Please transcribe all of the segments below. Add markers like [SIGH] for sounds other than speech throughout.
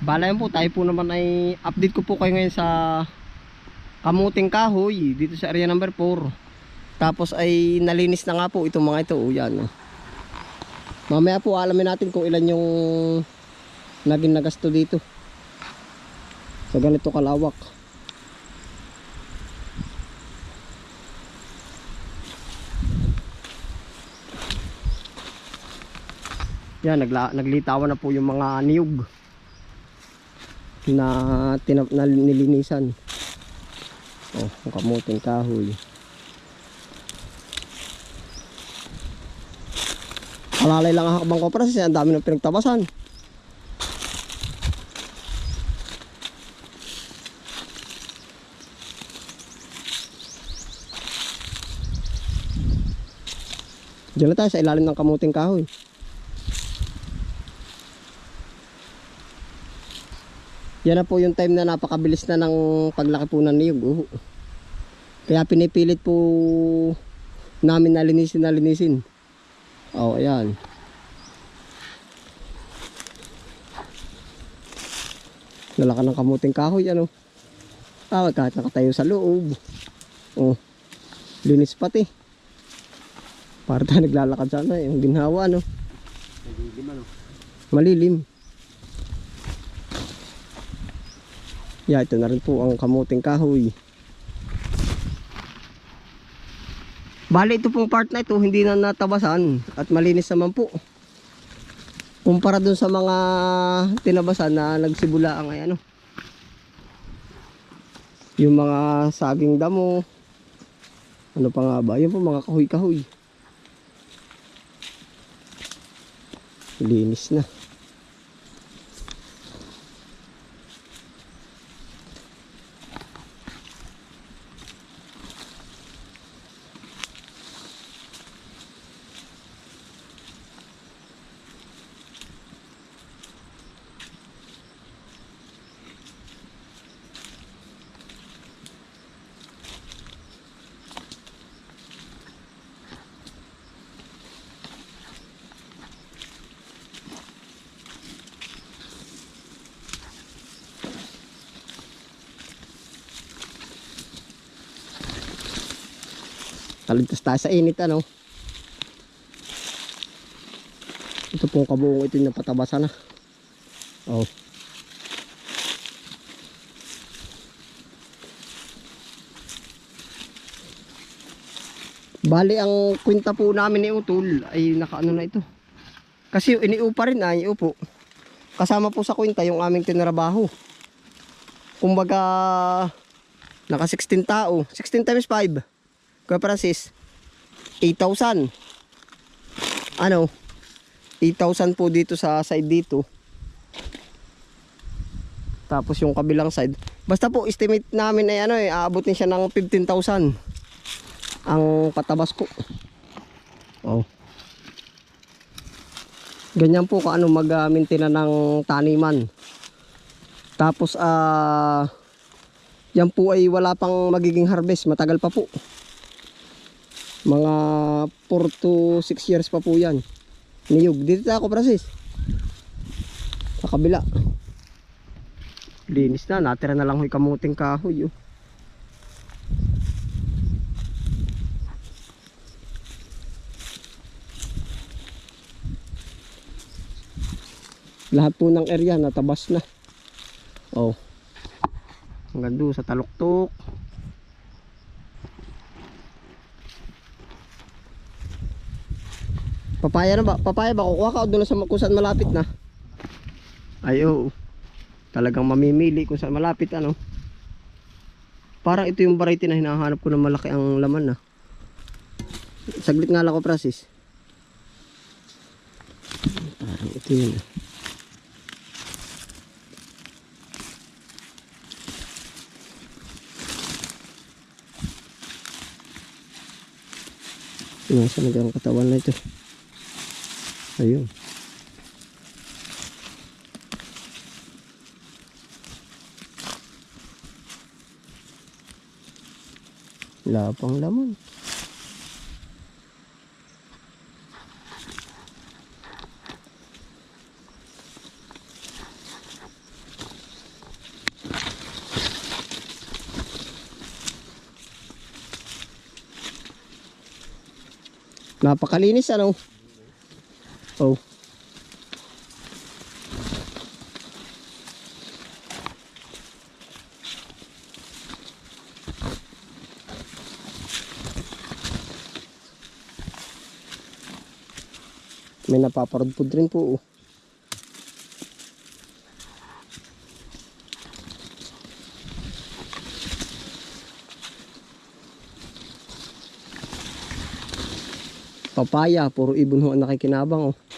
Bala yan po, tayo po naman ay update ko po kayo ngayon sa kamuting kahoy dito sa area number 4. Tapos ay nalinis na nga po itong mga ito. O yan. oh. Mamaya po alamin natin kung ilan yung naging nagasto dito. Sa ganito kalawak. Yan, nagla, naglitawan na po yung mga niyog na, tinap, na nilinisan. Oh, ang kamuting kahoy. Alalay lang ang hakbang ko para kasi ang dami ng pinagtabasan. Diyan na tayo sa ilalim ng kamuting kahoy. Yan na po yung time na napakabilis na ng paglaki po ng niyog. Oh. Kaya pinipilit po namin na linisin na linisin. Oh, ayan. Lalaka ng kamuting kahoy, ano. Ah, kahit nakatayo sa loob. Oh. Linis pati. Para tayo naglalakad sana, yung ginhawa, no. Nagigim ano. Malilim. Yeah, ito na rin po ang kamuting kahoy. Bali ito pong part na ito hindi na natabasan at malinis naman po. Kumpara dun sa mga tinabasan na nagsibula ang ay ano. Yung mga saging damo. Ano pa nga ba? Yung po mga kahoy-kahoy. Linis na. Kaligtas tayo sa init ano. Ito pong kabuong ito yung napatabasan na. Oh. Bali ang kwenta po namin ni Utol ay nakaano na ito. Kasi iniupa rin ay upo. Kasama po sa kwenta yung aming tinrabaho. Kumbaga naka 16 tao. 16 times 5. Kuya Francis, 8,000. Ano? 8,000 po dito sa side dito. Tapos yung kabilang side. Basta po, estimate namin ay ano eh, aabotin siya ng 15,000. Ang patabas po. Oh. Ganyan po kung ano mag-maintain na ng taniman. Tapos ah yan po ay wala pang magiging harvest, matagal pa po. Mga 4 to 6 years pa po yan. Niyog. Dito ako, Francis. Sa kabila. Linis na. Natira na lang ho'y kamuting kahoy. Oh. Lahat po ng area natabas na. Oh. Hanggang doon sa taluktok. Papaya na ba? Papaya ba? Kukuha ka o doon na sa kung saan malapit na? Ay, oo. Talagang mamimili kung saan malapit ano. Parang ito yung variety na hinahanap ko na malaki ang laman na. Saglit nga lang ko, Francis. Parang ito yun. ah. Nasa nagang katawan na ito. Ayun. Wala laman. Napakalinis ano? Oh. May napaparudpod rin po. Oh. Papaya, puro ibon ho ang nakikinabang oh.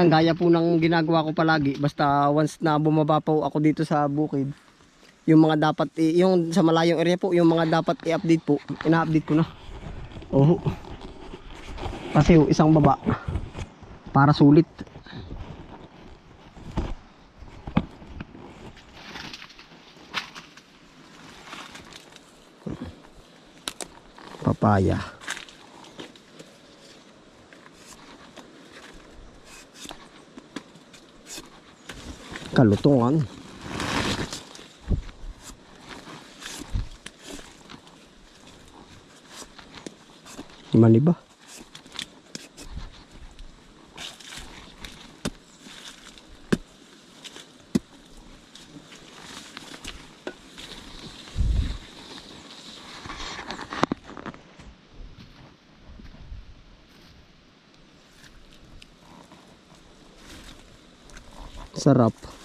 Yan, gaya po ng ginagawa ko palagi. Basta once na bumaba po ako dito sa bukid, yung mga dapat, yung sa malayong area po, yung mga dapat i-update po, ina-update ko na. Oh. Kasi yung isang baba, para sulit. Papaya. Kalutungan. Mali ba? Sarap.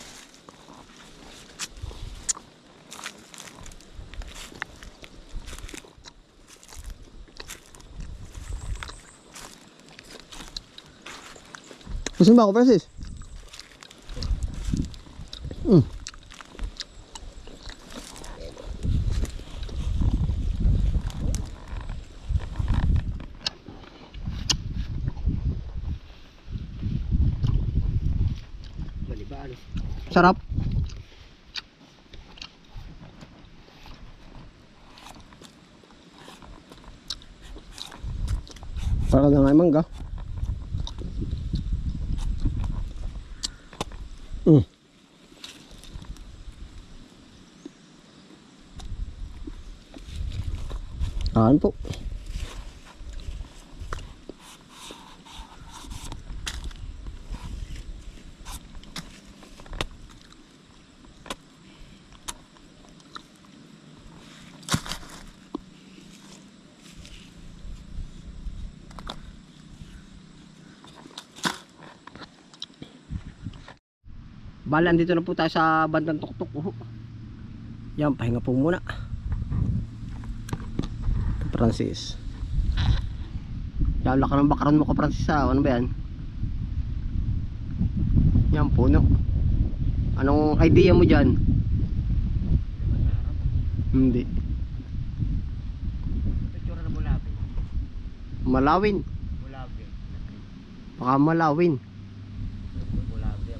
Mo ba ako, Francis? Mm. Sarap. Para na nga mangga. Mm. Kaan po. Bala, andito na po tayo sa bandang tuktok. Oh. Yan, pahinga po muna. Francis. Yan, laka ng bakaran mo ka, Francis. Ah. Ano ba yan? Yan, puno. Anong idea mo dyan? Hindi. Malawin. Baka malawin. Mulabi.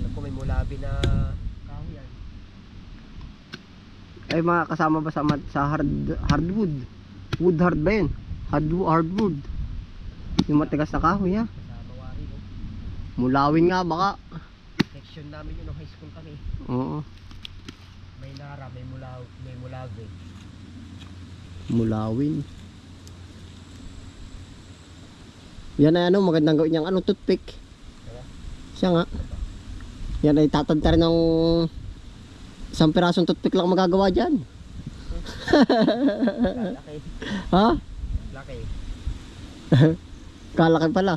Alam ko may mulabi na. Ay, mga kasama ba sa, sa hard, hardwood? Wood hard ba yun? Hard, hardwood. Yung matigas na kahoy, ha? Mulawin nga, baka. Section namin yun nung high school kami. Oo. May nara, may mulaw, may mulabi. Mulawin. Yan ay ano, magandang gawin niyang ano, toothpick. Siya nga. Yan ay tatadta rin ng isang pirasong toothpick lang magagawa dyan. Laki. Ha? Laki. Kalaki pala.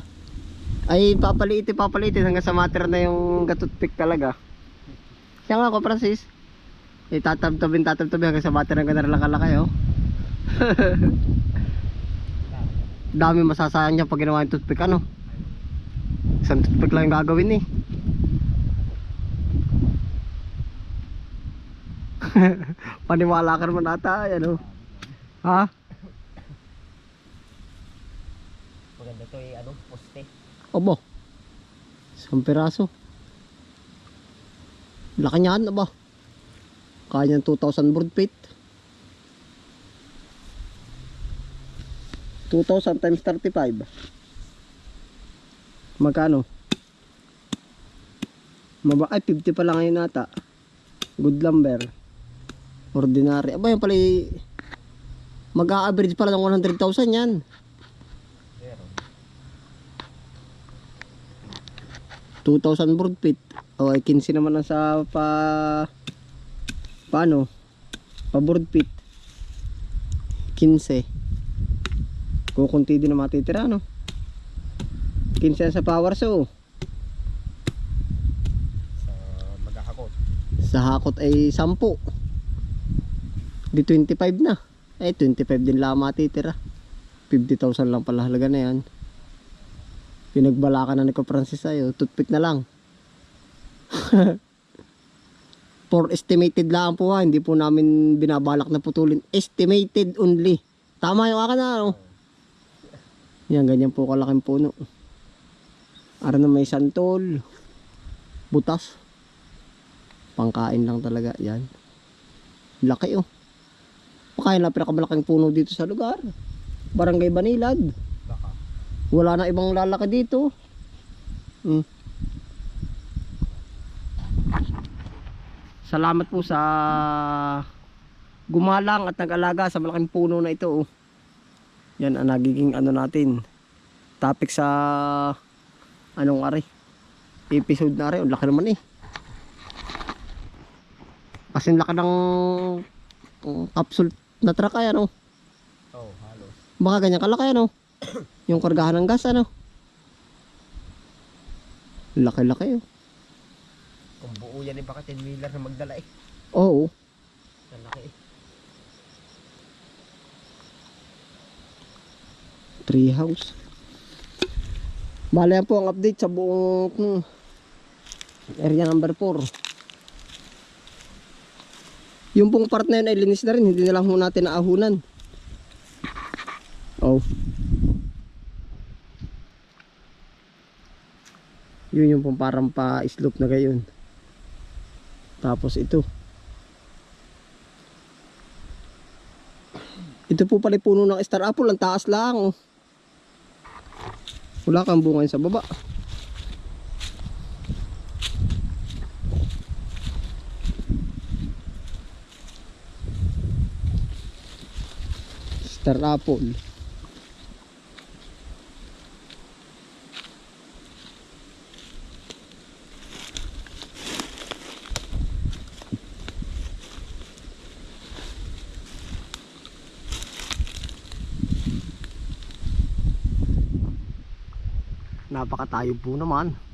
Ay, papaliitin, papaliitin hanggang sa matter na yung toothpick talaga. Siya nga ako, Francis. Eh, tatabtabin, tatabtabin hanggang sa matter ng ganun lang kalaki, oh. [LAUGHS] Dami masasayang niya pag ginawa yung toothpick, ano? Isang toothpick lang yung gagawin, eh. [LAUGHS] Paniwala ka naman ata, ano? Ha? Maganda to eh, ano, poste. Aba. Isang piraso. Laki niyan, aba. Kaya niyan 2,000 board feet. 2,000 times 35. Magkano? Maba ay 50 pa lang ngayon nata. Good lumber. Ordinary. Aba yan pala mag-a-average pala ng 100,000 yan. Pero, 2,000 board feet. O ay 15 naman ang sa pa paano? Pa board feet. 15. Kukunti din na matitira no. 15 yan sa power so. sa magkakakot. Sa hakot ay 10. Di 25 na. Eh 25 din lang matitira. 50,000 lang pala halaga na yan. Pinagbalakan na ni ko Francis sa'yo. Toothpick na lang. [LAUGHS] For estimated lang po ha. Hindi po namin binabalak na putulin. Estimated only. Tama yung akin na ano. Yan, ganyan po kalaking puno. Ara na may santol. Butas. Pangkain lang talaga. Yan. Laki oh. Pakain lang pinakamalaking puno dito sa lugar. Barangay Banilad. Wala na ibang lalaki dito. Hmm. Salamat po sa gumalang at nag-alaga sa malaking puno na ito. oh. Yan ang nagiging ano natin. Topic sa anong ari. Episode na ari. Ang laki naman eh. Kasi laki ng uh, capsule na truck ay ano. Oh, halos. Baka ganyan kalaki ano. [CLEARS THROAT] Yung kargahan ng gas ano. Laki-laki oh. Kung buo yan eh, baka 10 wheeler na magdala eh. Oo. Ang laki eh. Tree house. Bale yan po ang update sa buong hmm, area number 4. Yung pong part na yun ay linis na rin. Hindi na lang ho natin naahunan. Oh. Yun yung pong parang pa-slope na gayon. Tapos ito. Ito po pala puno ng star apple. Ang taas lang. Oh. Wala kang bunga sa baba. Star apple. Napakatayo po naman.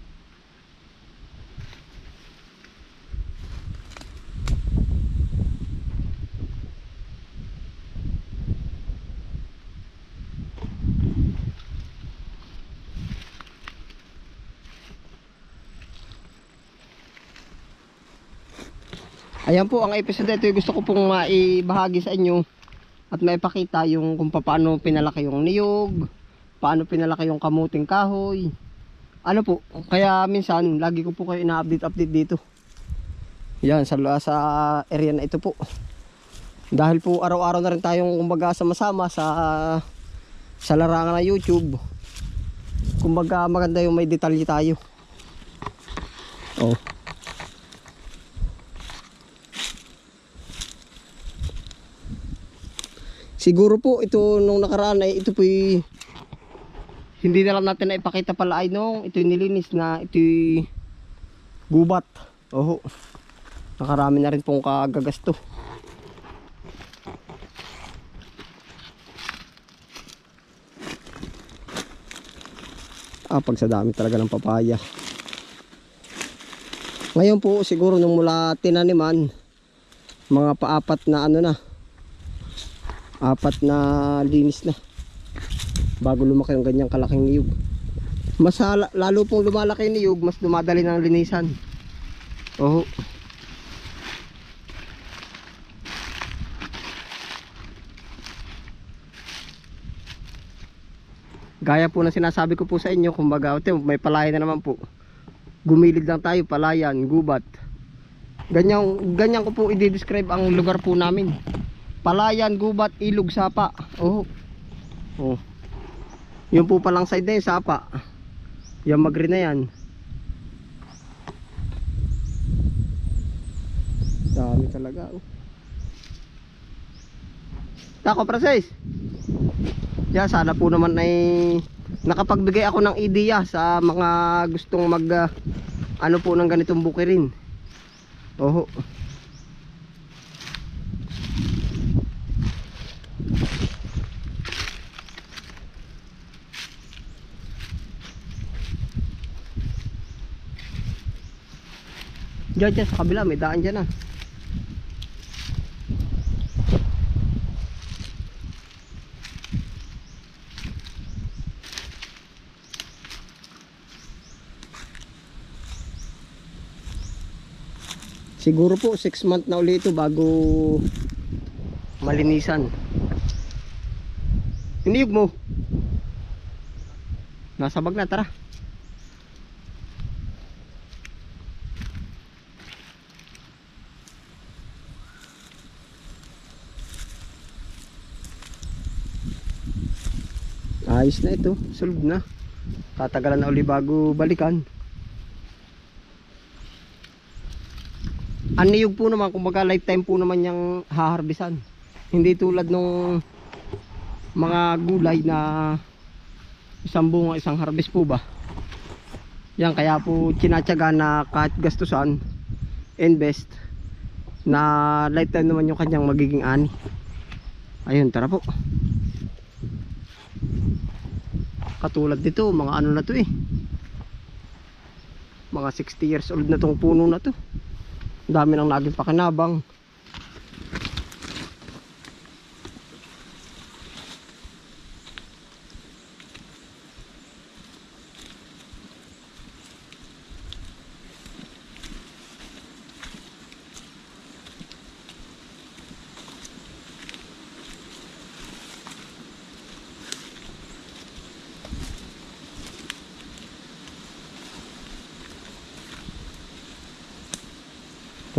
Ayan po ang episode ito yung gusto ko pong maibahagi sa inyo at maipakita yung kung paano pinalaki yung niyog, paano pinalaki yung kamuting kahoy. Ano po, kaya minsan lagi ko po kayo ina-update update dito. Yan sa sa area na ito po. Dahil po araw-araw na rin tayong kumbaga sama-sama sa sa larangan ng YouTube. Kumbaga maganda yung may detalye tayo. Oh. Siguro po ito nung nakaraan ay ito po hindi na lang natin na ipakita pala ay nung ito nilinis na ito gubat. Oho. Nakarami na rin pong kagagasto. Ah, pag sa dami talaga ng papaya. Ngayon po siguro nung mula tinaniman mga paapat na ano na apat na linis na. Bago lumaki yung ganyang kalaking niyog. Mas lalo pong lumalaki yung niyog mas dumadali ng linisan. Oh gaya po na sinasabi ko po sa inyo kumbaga may palayan na naman po. Gumilid lang tayo palayan, gubat. Ganyan, ganyan ko po i-describe ang lugar po namin Palayan, gubat, ilog, sapa. Oh. Oh. Yung po palang side na yun, sapa. Yung magri na yan. Dami talaga. Oh. Tako, Prases. Yan, sana po naman ay nakapagbigay ako ng ideya sa mga gustong mag ah, ano po ng ganitong bukirin. Oho. Diyan, diyan sa kabila, may daan dyan ah. Siguro po 6 month na ulit ito bago malinisan. Hiniyog mo. Nasa bag na, tara. Ayos na ito, sulog na. Tatagalan na uli bago balikan. Ang niyog po naman, kumbaga lifetime po naman yung haharbisan. Hindi tulad nung mga gulay na isang bunga, isang harvest po ba. Yan, kaya po tinatyaga na kahit gastusan, invest, na lifetime naman yung kanyang magiging ani. Ayun, tara po. Katulad dito, mga ano na to eh. Mga 60 years old na tong puno na to. Dami nang naging pakinabang.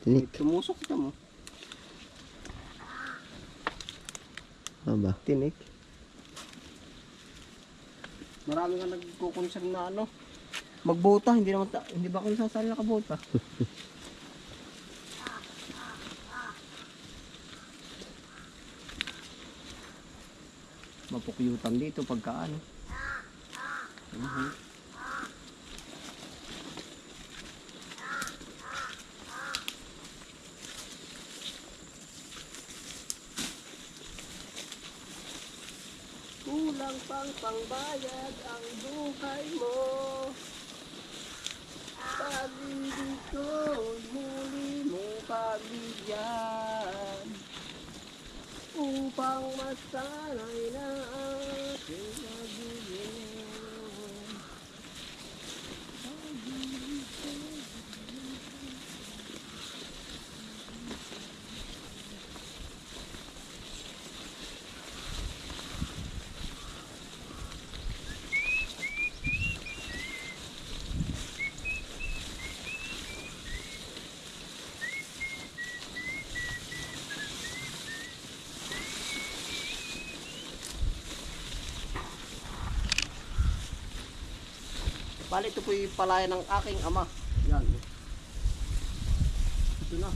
Tinik. Tumusok ka mo. Aba. Tinik. Marami nga nagko-concern na ano. Magbota, hindi naman hindi ba kayo sasali nakabota? [LAUGHS] Mapukyutan dito pagka ano. Mhm. Kulang pang pangbayad ang buhay mo. Pag-ibig ko muli mo pabigyan Upang masanay na aking Bali, ito po yung palaya ng aking ama. Yan. Ito na.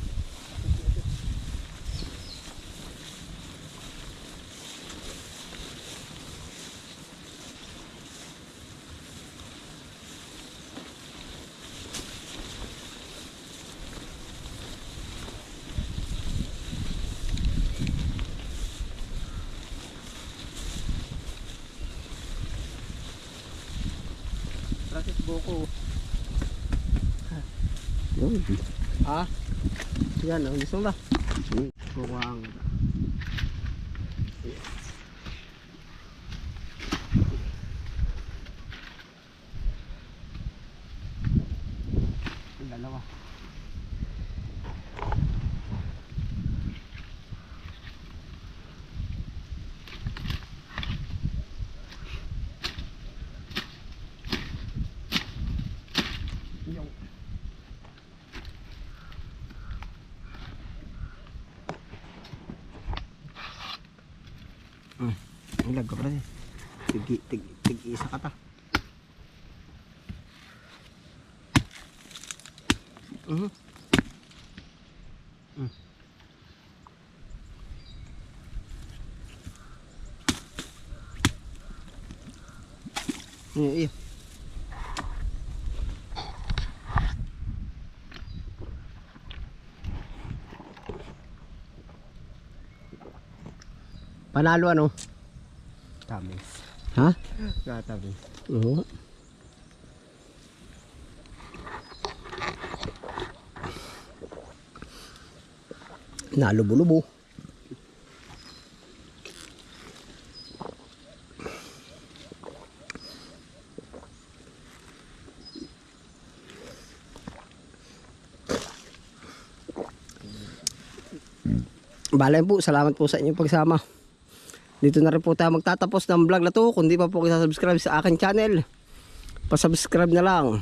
Francis Boko. Ah? Yan, oh, gusto ba? Bukwang. Dalawa. Yung. Hmm. Ilag ka pala eh. Tig, tig, tig isa ka ta. Mhm. Mm. Iya, iya. Panalo ano? Tamis. Ha? Natamis. Oo. Nalubo-lubo. Balay po, salamat po sa inyong pagsama. Dito na rin po tayo magtatapos ng vlog na to. Kung di pa po kayo subscribe sa akin channel, pasubscribe na lang.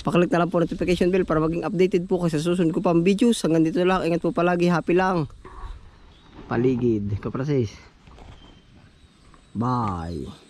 Paklik na lang po notification bell para maging updated po kayo sa susunod ko pang videos. Hanggang dito lang. Ingat po palagi. Happy lang. Paligid. Kaprasis. Bye.